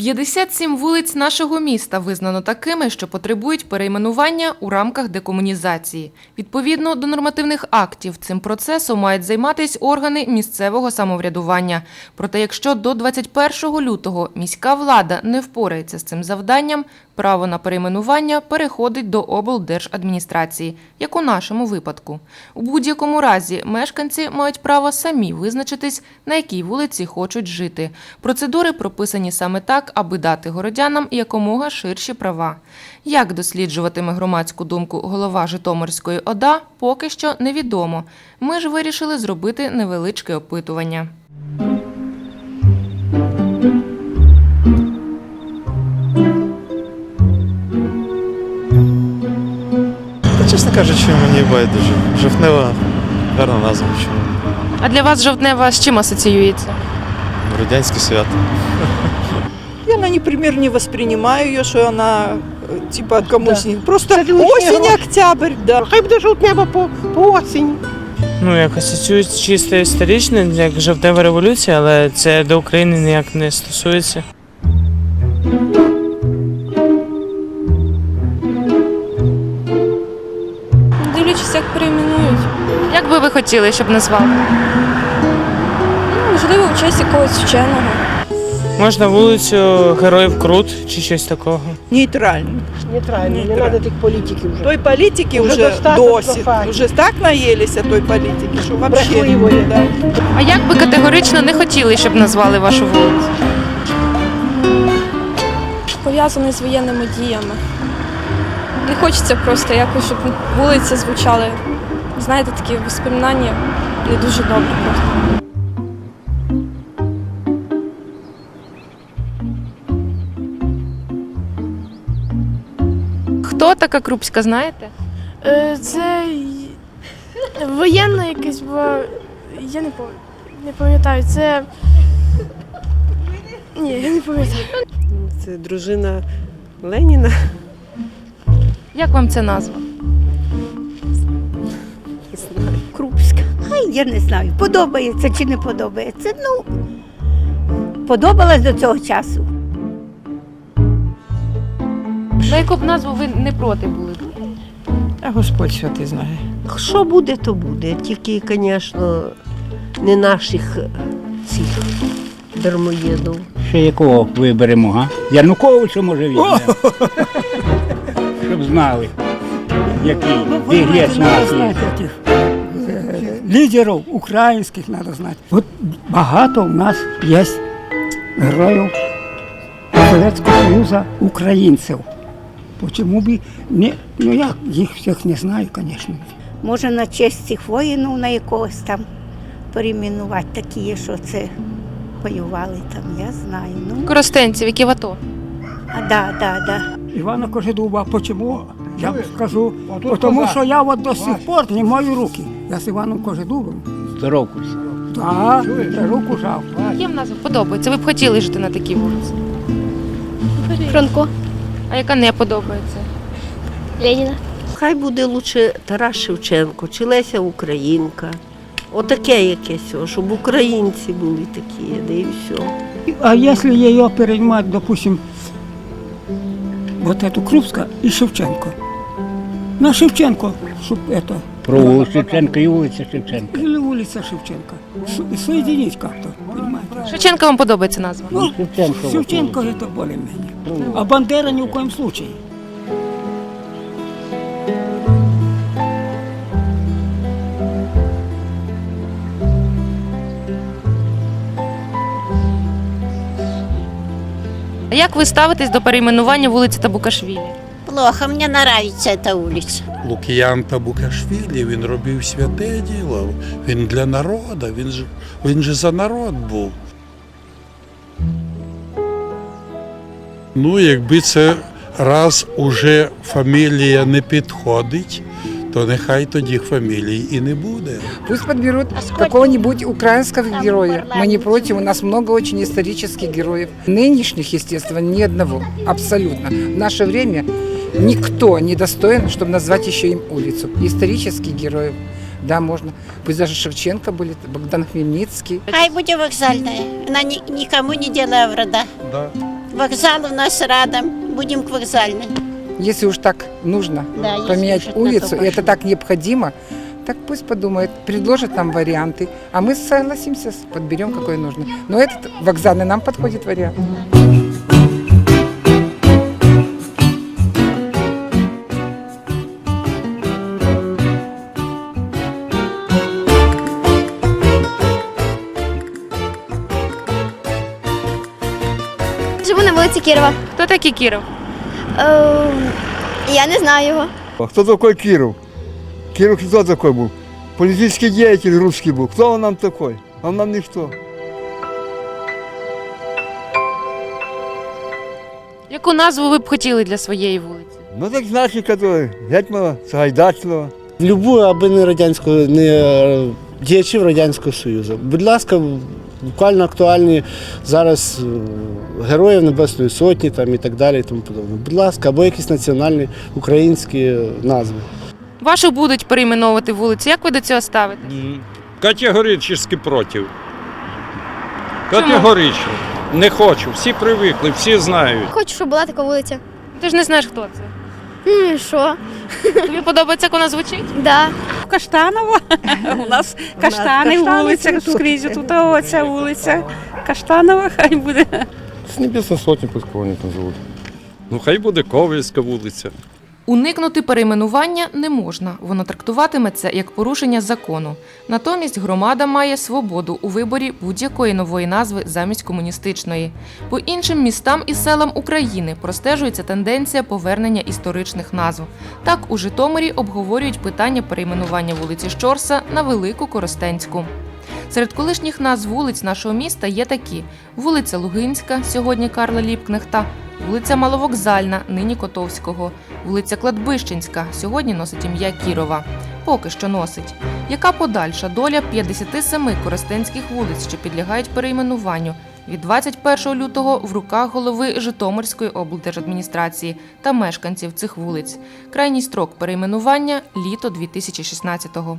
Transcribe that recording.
57 вулиць нашого міста визнано такими, що потребують перейменування у рамках декомунізації. Відповідно до нормативних актів, цим процесом мають займатися органи місцевого самоврядування. Проте, якщо до 21 лютого міська влада не впорається з цим завданням, право на перейменування переходить до облдержадміністрації, як у нашому випадку. У будь-якому разі мешканці мають право самі визначитись, на якій вулиці хочуть жити. Процедури прописані саме так, аби дати городянам якомога ширші права. Як досліджуватиме громадську думку голова Житомирської ОДА, поки що невідомо. Ми ж вирішили зробити невеличке опитування. Та, чесно кажучи, мені байдуже. Жовтнева гарна назва. Чому? А для вас жовтнева з чим асоціюється? Радянське свято. Например, не воспринимаю ее, что она э, типа комусь не... Просто осень, октябрь, да. Хай буде жовтнева по, по осінь. Ну, як асоціюється чисто історично, як жовтнева революція, але це до України ніяк не стосується. Дивлячись, як перейменують. Як би ви хотіли, щоб назвали? Ну, можливо, в честь якогось вченого. Можна вулицю Героїв Крут чи щось такого. Нейтрально. Нейтрально, не треба тих політиків вже. Той политики Уже уже, достаточно досить. фактів. Уже так наелись от той политики, что вообще... Брехливої. Да. А як би категорично не хотіли, щоб назвали вашу вулицю? Пов'язаний з воєнними діями. Не хочеться просто якось, щоб вулиці звучали. Знаєте, такі воспоминання не дуже добре просто. Хто така Крупська, знаєте? Е, Це воєнна якась, бо я не пам'ятаю. Не пам'ятаю. Це. Ні, я не пам'ятаю. Це дружина Леніна. Як вам ця назва? Крупська. Ай, я не знаю, подобається чи не подобається. Ну, подобалась до цього часу. На яку б назву ви не проти були? А Господь святий знає. Що буде, то буде. Тільки, звісно, не наших цих дармоєдів. Ще якого виберемо, га? Януковича може візьмемо. Щоб знали, який біглець нації. Лідерів українських треба знати. От багато у нас є героїв Совєтського Союзу українців. Чому б не, ну я їх всіх не знаю, звісно. Може, на честь цих воїнів на якогось там перейменувати такі, є, що це воювали там, я знаю. Ну, Коростенців, які в АТО. а да, да, да. Івана Кожедуба, чому? Я вам скажу, тому що я от до сих пор не маю руки. Я з Іваном Кожедубом. Здоровкуйся. Так, руку жав. Вам назва подобається? Ви б хотіли жити на такій вулиці? Франко. А яка не подобається? Леніна. Хай буде лучше Тарас Шевченко чи Леся Українка. Отаке якесь, о, щоб українці були такі, да і все. А если ее перенимать, допустим, вот эту Крупска и Шевченко, на Шевченко, чтобы это, Про вулицю Шевченка і вулиця Шевченка. или улица Шевченко, С- соединить как-то, понимаете? Шевченка вам подобається назва? Ну, Шевченко. Шевченко это более-менее. А Бандера ни в коем случае. А як ви ставитесь до перейменування вулиці Табукашвілі? Плохо, мені подобається ця вулиця. Лукіян Табукашвілі, він робив святе діло. Він для народу, він же, він же за народ був. Ну, якби це раз уже фамілія не підходить, то нехай тоді фамілії і не буде. Пусть подберут какого-нибудь украинского героя. Мы не против, у нас много очень исторических героев. Нынешних, естественно, ни одного. Абсолютно. В наше время никто не достоин, чтобы назвать еще им улицу. Исторических героев. Да, можно. Пусть даже Шевченко были, Богдан Хмельницкий. Хай буде вокзальна. Вона нікому не діла вреда. Да. Вокзал у нас рядом, будем к вокзальной. Если уж так нужно Да, если поменять уж это улицу, и это так необходимо, так пусть подумает, предложит нам варианты, а мы согласимся, подберем какой нужно. Но этот вокзальный нам подходит вариант. вулиці Кірова. Хто такий Кіров? Е, я не знаю його. А кто такой Киров? Киров кто такой был? Политический деятель русский был. Кто он нам такой? Он нам никто. Яку назву ви б хотіли для своєї вулиці? Ну так наши, которые, Гетьмана, Сагайдачного. Любу, аби не радянського, не е, діячів Радянського Союзу. Будь ласка, буквально актуальні зараз е, героїв Небесної Сотні там, і так далі. І тому подобне. Будь ласка, або якісь національні українські назви. Вашу будуть перейменовувати вулиці. Як ви до цього ставите? Категорично проти. Категорично. Не хочу. Всі привикли, всі знають. Хочу, щоб була така вулиця. Ти ж не знаєш, хто це. Ну і що? Тобі подобається, як вона звучить? Да. Каштанова. У нас каштани вулиця скрізь. Тут оця вулиця. Каштанова хай буде. С сотня сотни пусть кого-нибудь назовут. Ну хай буде Ковальська вулиця. Уникнути перейменування не можна. Воно трактуватиметься як порушення закону. Натомість громада має свободу у виборі будь-якої нової назви замість комуністичної. По іншим містам і селам України простежується тенденція повернення історичних назв. Так у Житомирі обговорюють питання перейменування вулиці Щорса на Велику Коростенську. Серед колишніх назв вулиць нашого міста є такі: вулиця Лугинська, сьогодні Карла Ліпкнехта, вулиця Маловокзальна, нині Котовського, вулиця Кладбищенська, сьогодні носить ім'я Кірова. Поки що носить. Яка подальша доля 57 коростенських вулиць, що підлягають перейменуванню? Від 21 лютого в руках голови Житомирської облдержадміністрації та мешканців цих вулиць. Крайній строк перейменування літо 2016-го.